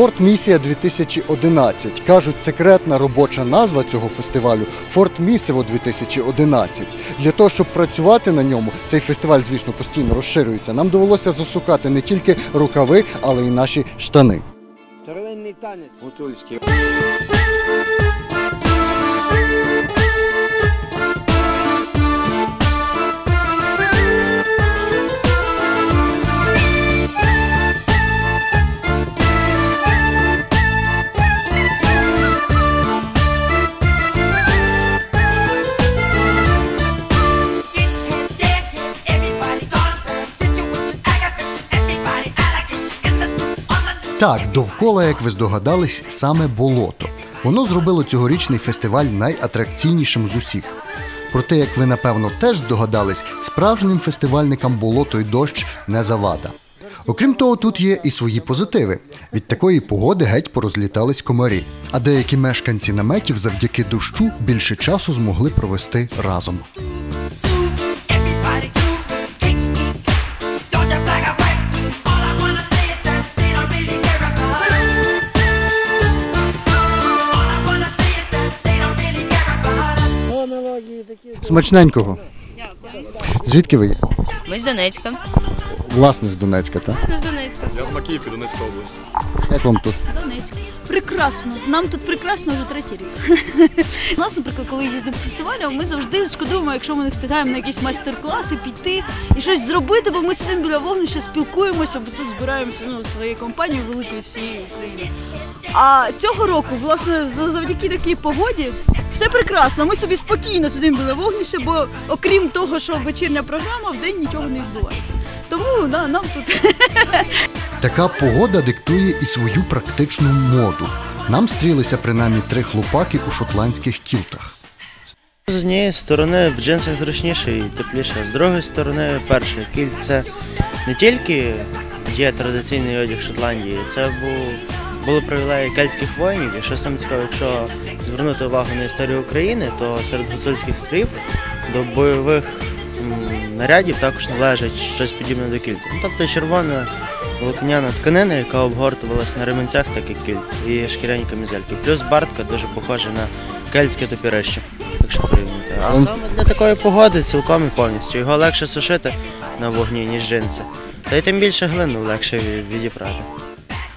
Форт Місія 2011. Кажуть, секретна робоча назва цього фестивалю Форт Місиво 2011. Для того, щоб працювати на ньому, цей фестиваль, звісно, постійно розширюється. Нам довелося засукати не тільки рукави, але й наші штани. Старовинний танець гуцульський. Так, довкола, як ви здогадались, саме болото. Воно зробило цьогорічний фестиваль найатракційнішим з усіх. Проте, як ви напевно теж здогадались, справжнім фестивальникам болото й дощ не завада. Окрім того, тут є і свої позитиви. Від такої погоди геть порозлітались комарі, а деякі мешканці наметів завдяки дощу більше часу змогли провести разом. Смачненького. Звідки ви? є? Ми з Донецька. Власне, з Донецька, так? Ми з Донецька. Я з Макіївки, Донецька область. Як вам тут? Донецьк. Прекрасно. Нам тут прекрасно вже третій рік. У нас, наприклад, коли їздимо по фестивалям, ми завжди шкодуємо, якщо ми не встигаємо на якісь майстер-класи піти і щось зробити, бо ми сидимо біля вогнища, спілкуємося, бо тут збираємося ну, своєю компанією великою всією Україною. А цього року, власне, за- завдяки такій погоді, все прекрасно. Ми собі спокійно сидимо біля вогнища, бо окрім того, що вечірня програма, в день нічого не відбувається. Тому да, нам тут Така погода диктує і свою практичну моду. Нам стрілися принаймні три хлопаки у шотландських кілтах. З однієї сторони в джинсах зручніше і тепліше, з другої сторони, перше, кільт це не тільки є традиційний одяг Шотландії, це був, були привілеї кельтських воїнів. І що саме цікаво, якщо звернути увагу на історію України, то серед гуцульських стрів до бойових нарядів також належить щось подібне до кільту. Ну, тобто червона волокняна тканина, яка обгортувалась на ремінцях, так як кільт, і шкіряні камізельки. Плюс бартка дуже похожа на кельтське топірище, якщо порівняти. А саме для такої погоди цілком і повністю. Його легше сушити на вогні, ніж джинси. Та й тим більше глину легше ві- відіпрати.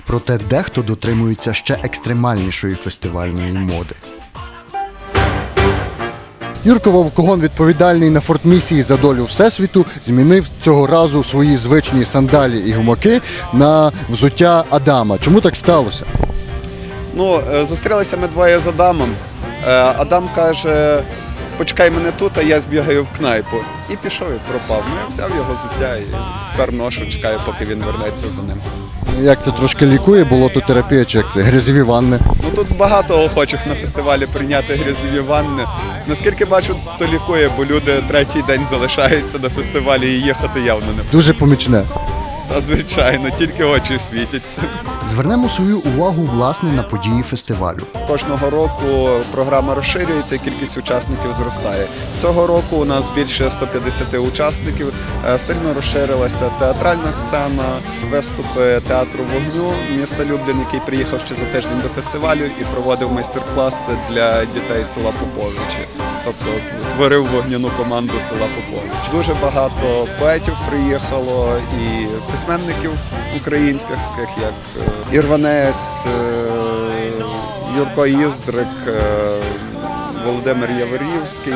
Проте дехто дотримується ще екстремальнішої фестивальної моди. Юрко Вовкогон, відповідальний на фортмісії за долю Всесвіту, змінив цього разу свої звичні сандалі і гумаки на взуття Адама. Чому так сталося? Ну, е, зустрілися ми двоє з Адамом. Е, Адам каже, почекай мене тут, а я збігаю в кнайпу. І пішов і пропав. Ну, я взяв його зуття і тепер ношу, чекаю, поки він вернеться за ним. Як це трошки лікує, болототерапія чи як це? грязові ванни. Ну тут багато охочих на фестивалі прийняти грязові ванни. Наскільки бачу, то лікує, бо люди третій день залишаються на фестивалі і їхати явно не Дуже помічне. Та звичайно, тільки очі світяться. Звернемо свою увагу власне на події фестивалю. Кожного року програма розширюється, і кількість учасників зростає. Цього року у нас більше 150 учасників. Е, Сильно розширилася театральна сцена, виступи театру вогню міста Люблін, який приїхав ще за тиждень до фестивалю і проводив майстер-класи для дітей села Поповичі. Тобто творив вогняну команду села Попович. Дуже багато поетів приїхало і письменників українських, таких як е, Ірванець, е, Юрко Іздрик, е, Володимир Яворівський,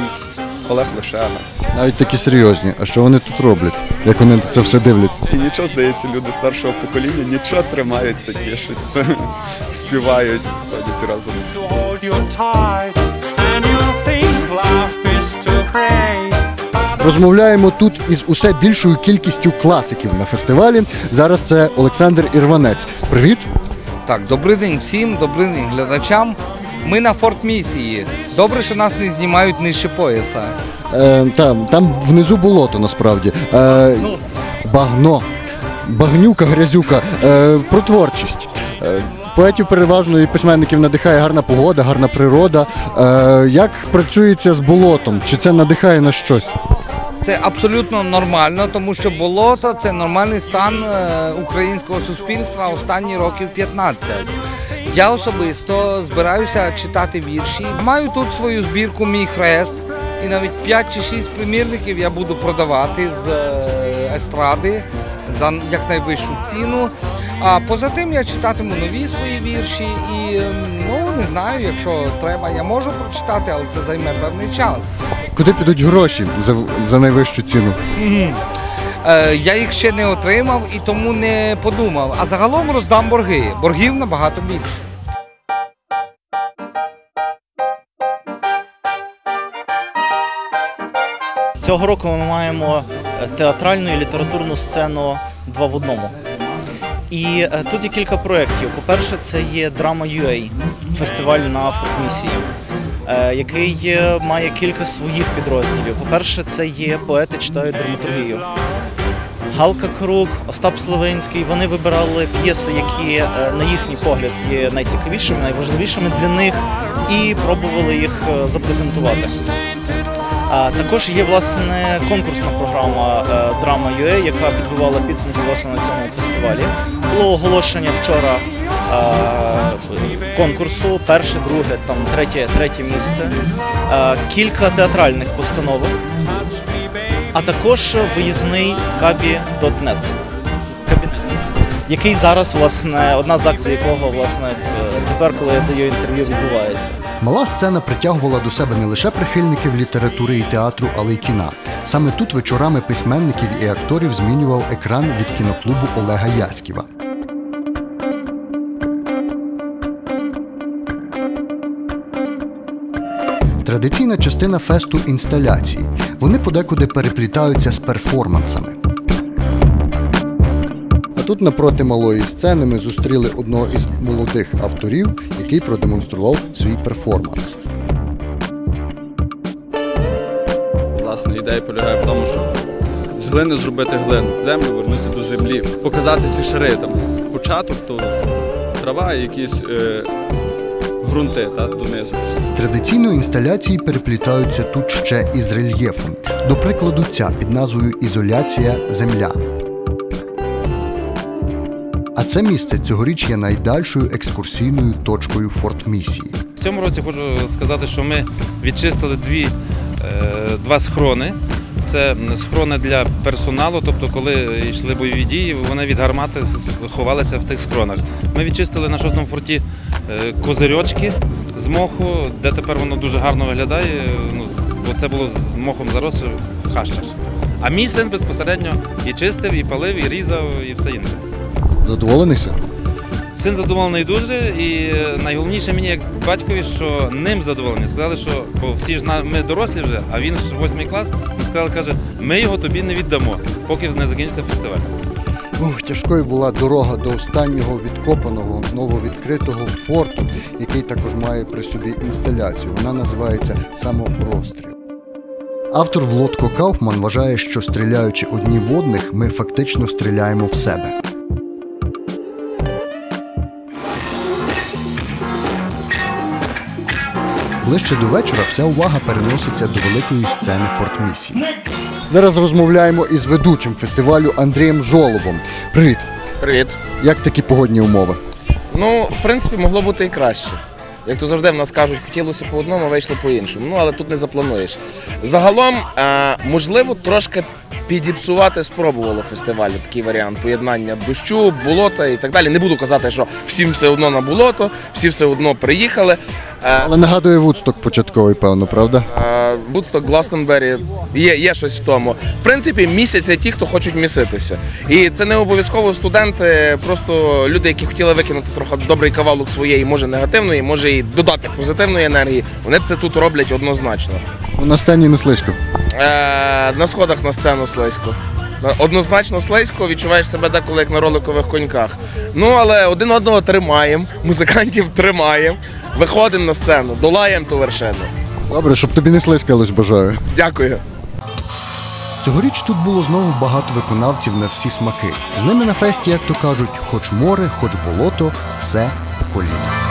Олег Лишега. Навіть такі серйозні. А що вони тут роблять? Як вони це все дивляться? І нічого здається, люди старшого покоління нічого тримаються, тішаться, співають, ходять разом. Розмовляємо тут із усе більшою кількістю класиків на фестивалі. Зараз це Олександр Ірванець. Привіт. Так, добрий день всім, добрий день глядачам. Ми на форт місії. Добре, що нас не знімають нижче пояса. Е, там, там внизу болото насправді. Е, багно. Багнюка, грязюка. Е, про творчість. Е, Поетів переважно і письменників надихає гарна погода, гарна природа. Е, як працюється з болотом? Чи це надихає на щось? Це абсолютно нормально, тому що болото це нормальний стан е, українського суспільства останні років 15. Я особисто збираюся читати вірші. Маю тут свою збірку Мій хрест. І навіть 5 чи 6 примірників я буду продавати з е, естради за якнайвищу ціну. А поза тим я читатиму нові свої вірші і ем, ну не знаю, якщо треба, я можу прочитати, але це займе певний час. Куди підуть гроші за, за найвищу ціну? Мгм. Е, я їх ще не отримав і тому не подумав. А загалом роздам борги. Боргів набагато більше. Цього року ми маємо е, театральну і літературну сцену два в одному. І е, тут є кілька проєктів. По-перше, це є Drama UA, фестиваль на фортмісії, е, який е, має кілька своїх підрозділів. По-перше, це є поети читають драматургію. Галка Крук, Остап Словинський. Вони вибирали п'єси, які, на їхній погляд, є найцікавішими, найважливішими для них, і пробували їх запрезентувати. Також є власне конкурсна програма Драма яка підбивала підсумки власне на цьому фестивалі. Було оголошення вчора е, конкурсу, перше, друге, там третє, третє місце, е, кілька театральних постановок, а також виїзний Кабі.нет. Який зараз, власне, одна з акцій якого, власне, е, тепер, коли я даю інтерв'ю, відбувається. Мала сцена притягувала до себе не лише прихильників літератури і театру, але й кіна. Саме тут вечорами письменників і акторів змінював екран від кіноклубу Олега Яськіва. Традиційна частина фесту інсталяції. Вони подекуди переплітаються з перформансами. А тут напроти малої сцени ми зустріли одного із молодих авторів, який продемонстрував свій перформанс. Власне, ідея полягає в тому, щоб з глини зробити глину, землю вернути до землі, показати ці шари. Там початок, то трава якісь е, ґрунти та, донизу. Традиційно інсталяції переплітаються тут ще із рельєфом. До прикладу, ця під назвою Ізоляція Земля. А це місце цьогоріч є найдальшою екскурсійною точкою фортмісії. В цьому році хочу сказати, що ми відчистили дві, е, два схрони. Це схрони для персоналу, тобто, коли йшли бойові дії, вони від гармати ховалися в тих схронах. Ми відчистили на шостому форті е, козирьочки з моху, де тепер воно дуже гарно виглядає, ну, бо це було з мохом заросше в хащах. А мій син безпосередньо і чистив, і палив, і різав, і все інше. Задоволенийся? Син задоволений дуже, і е, найголовніше мені як батькові, що ним задоволені. Сказали, що бо всі ж ми дорослі вже, а він ж восьмий клас. Сказали, каже, ми його тобі не віддамо, поки не закінчиться фестиваль. Ух, тяжкою була дорога до останнього відкопаного нововідкритого форту, який також має при собі інсталяцію. Вона називається Саморозстріл. Автор Влодко Кауфман вважає, що стріляючи одні в одних, ми фактично стріляємо в себе. Ближче до вечора вся увага переноситься до великої сцени фортмісії. Зараз розмовляємо із ведучим фестивалю Андрієм Жолобом. Привіт! Привіт. Як такі погодні умови? Ну, в принципі, могло бути і краще. Як то завжди в нас кажуть, хотілося по одному, а вийшло по іншому. Ну, але тут не заплануєш. Загалом, е, можливо, трошки підіпсувати спробувало фестивалю такий варіант поєднання дощу, болота і так далі. Не буду казати, що всім все одно на болото, всі все одно приїхали. Е, Але нагадує Вудсток початковий, певно, правда? Вудсток, Гластенбері, є, є щось в тому. В принципі, місяця ті, хто хочуть міситися. І це не обов'язково студенти, просто люди, які хотіли викинути трохи добрий кавалок своєї, може негативної, може і додати позитивної енергії. Вони це тут роблять однозначно. На сцені не слишком. Е, на сходах на сцену слизько. Однозначно слизько, відчуваєш себе деколи як на роликових коньках. Ну але один одного тримаємо, музикантів тримаємо, виходимо на сцену, долаємо ту вершину. Добре, щоб тобі не слизькалось, бажаю. Дякую. Цьогоріч тут було знову багато виконавців на всі смаки. З ними на фесті, як то кажуть, хоч море, хоч болото, все по коліна.